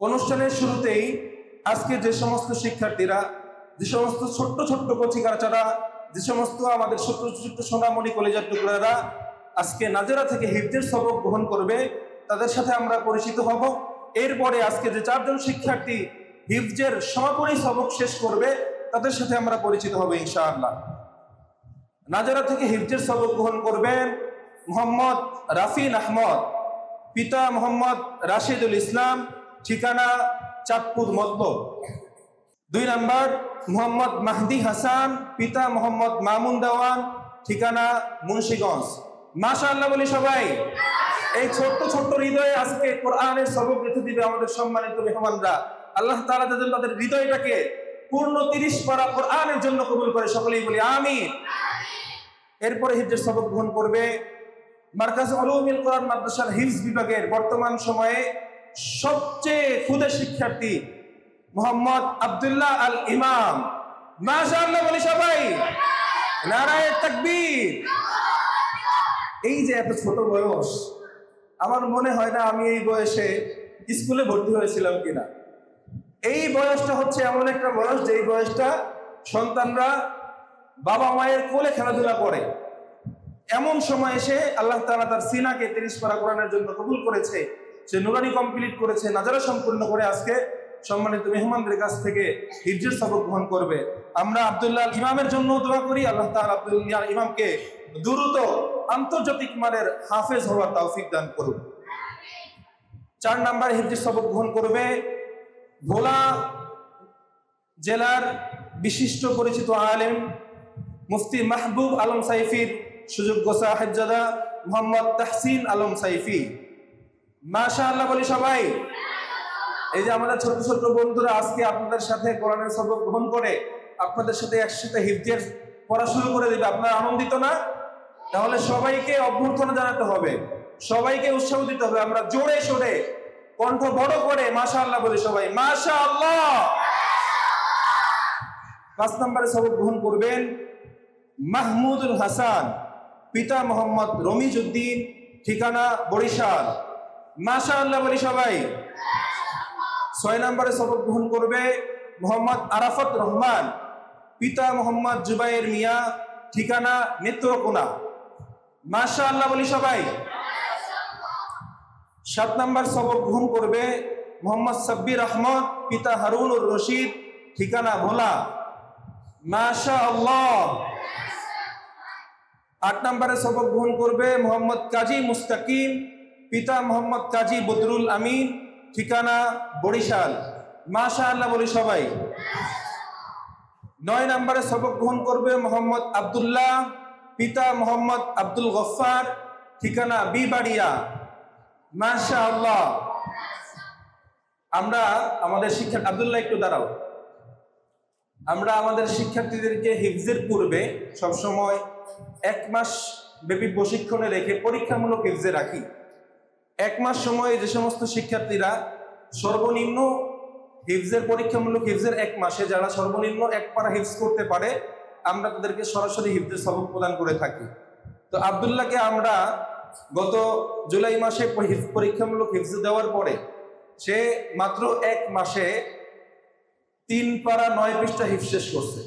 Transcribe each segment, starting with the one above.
অনুষ্ঠানের শুরুতেই আজকে যে সমস্ত শিক্ষার্থীরা, যে সমস্ত ছোট্ট ছোট্ট কচিকাচারা যে সমস্ত আমাদের ছোট্ট ছোট্ট সোনামণি কলেজের টুকরারা আজকে নাজেরা থেকে হিফজের সবক গ্রহণ করবে, তাদের সাথে আমরা পরিচিত হব। এরপরে আজকে যে চারজন শিক্ষার্থী হিফজের সমাপনী সবক শেষ করবে, তাদের সাথে আমরা পরিচিত হব ইনশাআল্লাহ। নাজারা থেকে হিফজের সবক গ্রহণ করবেন মোহাম্মদ রাফিন আহমদ, পিতা মোহাম্মদ রাশিদুল ইসলাম ঠিকানা চাঁদপুর মদ্য দুই নাম্বার, মোহাম্মদ মাহদি হাসান, পিতা মোহাম্মদ মামুন দেওয়ান, ঠিকানা মুন্সীগঞ্জ। মাশা আল্লাহ বলি সবাই, এই ছোট্ট ছোট্ট হৃদয়ে আজকে কোরআনের সবক দিবে আমাদের সম্মানিত মেহমানরা। আল্লাহ তাআলা তাদের তাদের হৃদয়টাকে পূর্ণ তিরিশ পারা কোরআনের জন্য কবুল করে সকলেই বলি আমি এরপরে হিফজের সবক গ্রহণ করবে মার্কাজ আলমিল কোরআন মাদ্রাসার হিফজ বিভাগের বর্তমান সময়ে সবচেয়ে ক্ষুদে শিক্ষার্থী মোহাম্মদ আব্দুল্লাহ আল ইমাম। মাশাআল্লাহ বলি সবাই। নারায়ে তাকবীর। এই যে এত ছোট বয়স, আমার মনে হয় না আমি এই বয়সে স্কুলে ভর্তি হয়েছিলাম কিনা। এই বয়সটা হচ্ছে এমন একটা বয়স যেই বয়সটা সন্তানরা বাবা মায়ের কোলে খেলাধুলা করে। এমন সময় এসে আল্লাহ তাআলা তার সিনাকে তিরিশ পারা কোরআনের জন্য কবুল করেছে। সে নুরানি কমপ্লিট করেছে, নাজারা সম্পূর্ণ করে আজকে সম্মানিত মেহমানদের কাছ থেকে হিজের সবক গ্রহণ করবে। আমরা আব্দুল্লাহ ইমামের জন্য দোয়া করি, আল্লাহ তাআলা আব্দুল্লাহ ইমামকে দ্রুত আন্তর্জাতিক মানের হাফেজ হওয়ার তৌফিক দান করুন। চার নাম্বার হিজের সবক গ্রহণ করবে ভোলা জেলার বিশিষ্ট পরিচিত আলেম মুফতি মাহবুব আলম সাইফির সুযোগ্য সাহেবজাদা মোহাম্মদ তাহসিন আলম সাইফি। মাশা আল্লাহ বলি সবাই। এই যে আমাদের ছোট ছোট বন্ধুরা আজকে আপনাদের সাথে কোরআনের সবক গ্রহণ করে, আপনাদের সাথে একসাথে হিফজের পড়া শুরু করে দেবে। আপনারা আনন্দিত না? তাহলে সবাইকে অভ্যর্থনা জানাতে হবে। সবাইকে উৎসাহ দিতে হবে। আমরা জোরে সোরে কণ্ঠ বড় করে মাশা আল্লাহ বলি সবাই মাশা আল্লাহ পাঁচ নম্বরে সবক গ্রহণ করবেন মাহমুদুল হাসান, পিতা মোহাম্মদ রমিজউদ্দিন, ঠিকানা বরিশাল। মাশা আল্লাহ বলি সবাই। ছয় নম্বরে শপথ গ্রহণ করবে মোহাম্মদ আরাফত রহমান, পিতা মোহাম্মদ জুবাইর মিয়া, ঠিকানা নেত্রকোনা মাশা আল্লাহ বলি সবাই। সাত নম্বর শপথ গ্রহণ করবে মোহাম্মদ সাব্বির আহমদ, পিতা হারুনুর রশিদ, ঠিকানা ভোলা। মাশা আল্লাহ আট নম্বরে শপথ গ্রহণ করবে মোহাম্মদ কাজী মুস্তাকিম পিতা মোহাম্মদ কাজী বদরুল আমিন, ঠিকানা বরিশাল। মাশা আল্লাহ বলি সবাই। নয় নম্বরে শপথ গ্রহণ করবে মোহাম্মদ আবদুল্লাহ, পিতা মোহাম্মদ আব্দুল গফার ঠিকানা বিবাড়িয়া। মাশা আল্লাহ আমরা আমাদের শিক্ষা আবদুল্লাহ, একটু দাঁড়াও। আমরা আমাদের শিক্ষার্থীদেরকে হিফজের পূর্বে সবসময় এক মাস ব্যাপী প্রশিক্ষণে রেখে পরীক্ষামূলক হিফজে রাখি। এক মাস সময়ে যে সমস্ত শিক্ষার্থীরা সর্বনিম্ন হিফজের পরীক্ষামূলক হিফজের এক মাসে যারা সর্বনিম্ন এক পারা হিফজ করতে পারে, আমরা তাদেরকে সরাসরি হিফজের সবক প্রদান করে থাকি। তো আবদুল্লাহকে আমরা গত জুলাই মাসে পরীক্ষামূলক হিফজ দেওয়ার পরে সে মাত্র এক মাসে তিন পারা নয় পৃষ্ঠা হিফজ শেষ করছে।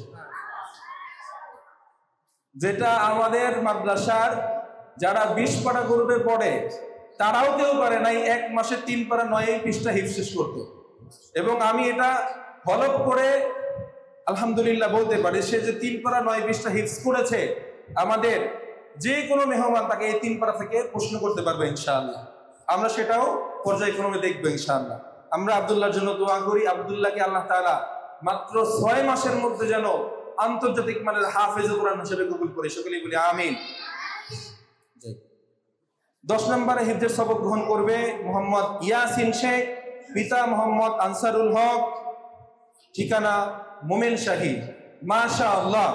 যেটা আমাদের মাদ্রাসার যারা বিশ পারা গ্রুপে পড়ে তারাও কেউ পারে নাই, এক মাসে তিন পারা নয় পৃষ্ঠা হিফজ শেষ করতে। এবং আমি এটা হলপ করে আলহামদুলিল্লাহ বলতে পারি, সে যে তিন পারা নয় পৃষ্ঠা হিফজ করেছে, আমাদের যে কোনো মেহমান তাকে এই তিন পারা থেকে প্রশ্ন করতে পারবে ইনশাআল্লাহ। আমরা সেটাও পর্যায়ক্রমে দেখব ইনশাআল্লাহ। আমরা আবদুল্লাহর জন্য দোয়া করি, আবদুল্লাহকে আল্লাহ তালা মাত্র ছয় মাসের মধ্যে যেন আন্তর্জাতিক মানের হাফেজ কোরআন হিসেবে কবুল করে, সকলেই বলি আমিন। দশ নম্বরে হিফজের শপথ গ্রহণ করবে মোহাম্মদ ইয়াসিন শেখ, পিতা মোহাম্মদ আনসারুল হক, ঠিকানা মোমেন শাহী। মাশা আল্লাহ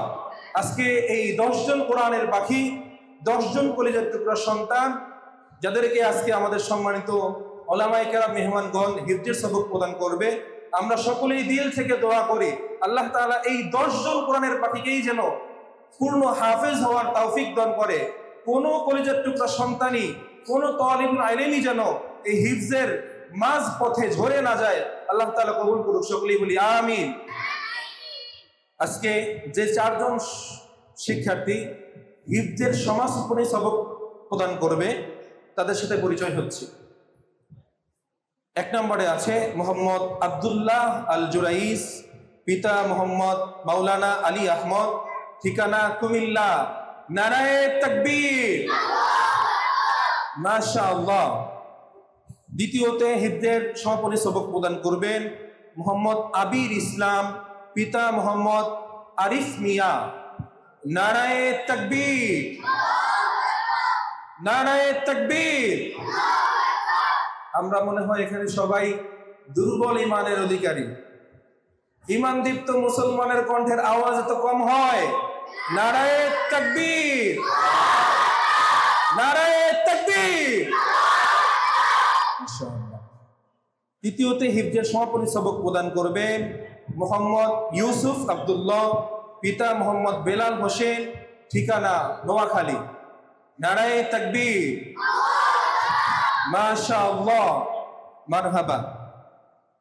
আজকে এই দশজন কোরআনের পাখি দশজন কলেজের টুকরা সন্তান, যাদেরকে আজকে আমাদের সম্মানিত ওলামাই কেরাম মেহমানগণ হিফজের সবক প্রদান করবে, আমরা সকলেই দিল থেকে দোয়া করি, আল্লাহ তাআলা এই দশজন কোরআনের পাখিকেই যেন পূর্ণ হাফেজ হওয়ার তৌফিক দান করে। কোনো কলেজের টুকরা সন্তানই, কোনো তলিবুল আইলেমই যেন এই হিফজের মাঝ পথে ঝরে না যায়। আল্লাহ তাআলা কবুল করুক সকলেই বলি, আমিন। আজকে যে চারজন শিক্ষার্থী হিফজের সমাজ উপরে সবক প্রদান করবে, তাদের সাথে পরিচয় হচ্ছে। এক নম্বরে আছে মোহাম্মদ আব্দুল্লাহ আল জুরাইস পিতা মোহাম্মদ মাওলানা আলী আহমদ, ঠিকানা কুমিল্লা। নারায়ে তাকবীর। মাশা আল্লাহ দ্বিতীয়তে হিফদের সমাপনী সবক প্রদান করবেন মোহাম্মদ আবির ইসলাম, পিতা মোহাম্মদ আরিফ মিয়া। নারায়ে তাকবীর। নারায়ে তাকবীর। আমরা মনে হয় এখানে সবাই দুর্বল ইমানের অধিকারী। ইমান দীপ্ত মুসলমানের কণ্ঠের আওয়াজ এত কম হয়। নারায়ে তাকবীর। নারায়ে তাকবীর। তৃতীয়তে হিফজের সমাপনী সবক প্রদান করবেন মোহাম্মদ ইউসুফ আব্দুল্লাহ, পিতা মোহাম্মদ বেলাল হোসেন, ঠিকানা নোয়াখালী। নারায়ে তাকবীর। মাশা আল্লাহ মারহাবা।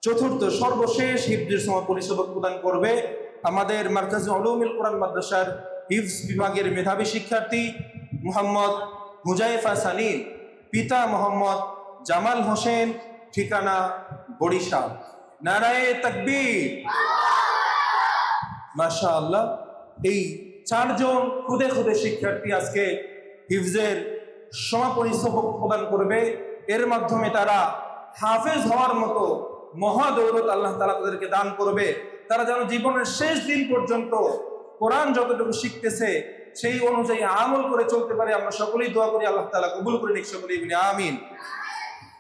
চতুর্থ সর্বশেষ হিফজের সমাপনী সবক প্রদান করবে আমাদের মার্কাজ আলুমিল কোরআন মাদ্রাসার হিফজ বিভাগের মেধাবী শিক্ষার্থী মোহাম্মদ হুজাইফা সানির পিতা মোহাম্মদ জামাল হোসেন, ঠিকানা বরিশাল। নারায়ে তাকবীর। মাশা আল্লাহ এই চারজন খুদে খুদে শিক্ষার্থী আজকে হিফজের সমাপনী সবক প্রদান করবে। এর মাধ্যমে তারা হাফেজ হওয়ার মতো মহাদৌলত আল্লাহ তালা তাদেরকে দান করবে। তারা যেন জীবনের শেষ দিন পর্যন্ত কোরআন যতটুকু শিখতেছে, সেই অনুযায়ী আমল করে চলতে পারে। আমরা সকলেই দোয়া করি, আল্লাহ তালা কবুল করে নিক সকলেই আমিন।